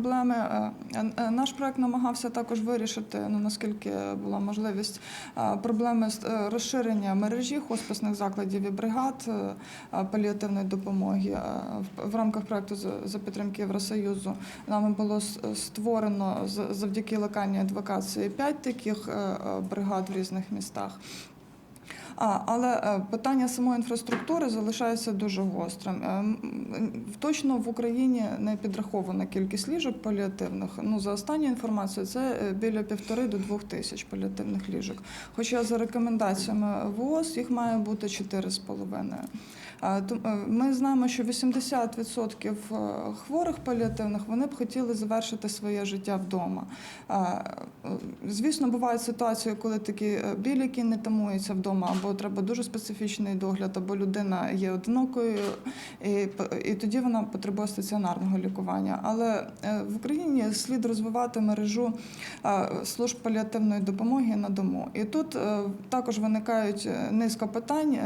проблеми. Е, е, Наш проект намагався також вирішити, ну наскільки була можливість, е, проблеми з розширення мережі хосписних закладів і бригад паліативної допомоги в- рамках проекту за- підтримки Євросоюзу. Нами було створено завдяки локальній адвокації п'ять таких бригад в різних містах. Але е, питання самої інфраструктури залишається дуже гострим. Е, Точно в Україні не підрахована кількість ліжок паліативних. Ну за останньою інформацією, це е, біля півтори до двох тисяч паліативних ліжок. Хоча за рекомендаціями ВООЗ їх має бути чотири з половиною. Ми знаємо, що 80% е, хворих паліативних вони б хотіли завершити своє життя вдома. Звісно, бувають ситуації, коли такі білі, не тамуються вдома, або треба дуже специфічний догляд, або людина є одинокою, і, і тоді вона потребує стаціонарного лікування. Але е, в Україні слід розвивати мережу е, служб паліативної допомоги на дому. І тут е, також виникають низка питань.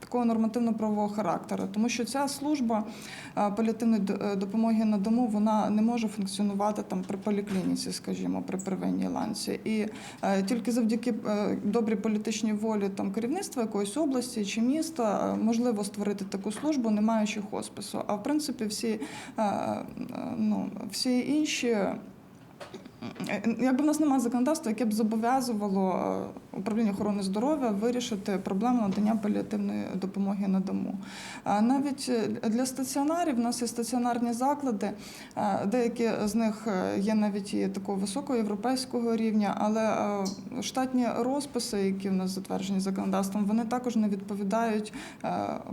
Такого нормативно-правового характеру, тому що ця служба е, паліативної е, допомоги на дому вона не може функціонувати там при поліклініці, скажімо, при первинній ланці. І е, тільки завдяки добрій політичній волі там керівництва якоїсь області чи міста можливо створити таку службу, не маючи хоспису. А в принципі, всі, ну, всі інші. Е, Якби в нас немає законодавства, яке б зобов'язувало е, управління охорони здоров'я вирішити проблему надання паліативної допомоги на дому. Навіть е, для стаціонарів в нас є стаціонарні заклади, деякі з них є навіть і такого високого європейського рівня, але штатні розписи, які в нас затверджені законодавством, вони також не відповідають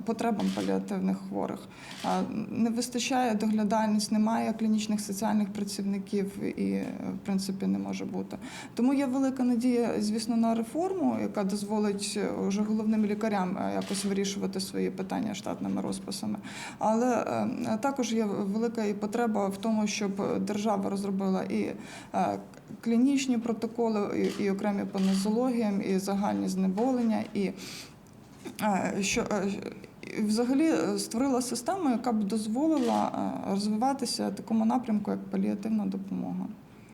потребам паліативних хворих. Не вистачає доглядальність, немає клінічних соціальних працівників і, принципі, не може бути. Тому є велика надія, звісно, на реформу, яка дозволить е, вже головним лікарям е, якось вирішувати свої питання штатними розписами. Але е, також є велика і потреба в тому, щоб держава розробила і клінічні протоколи, і, окремі по нозологіям, і загальні знеболення, і що. Взагалі створила систему, яка б дозволила розвиватися такому напрямку, як паліативна допомога.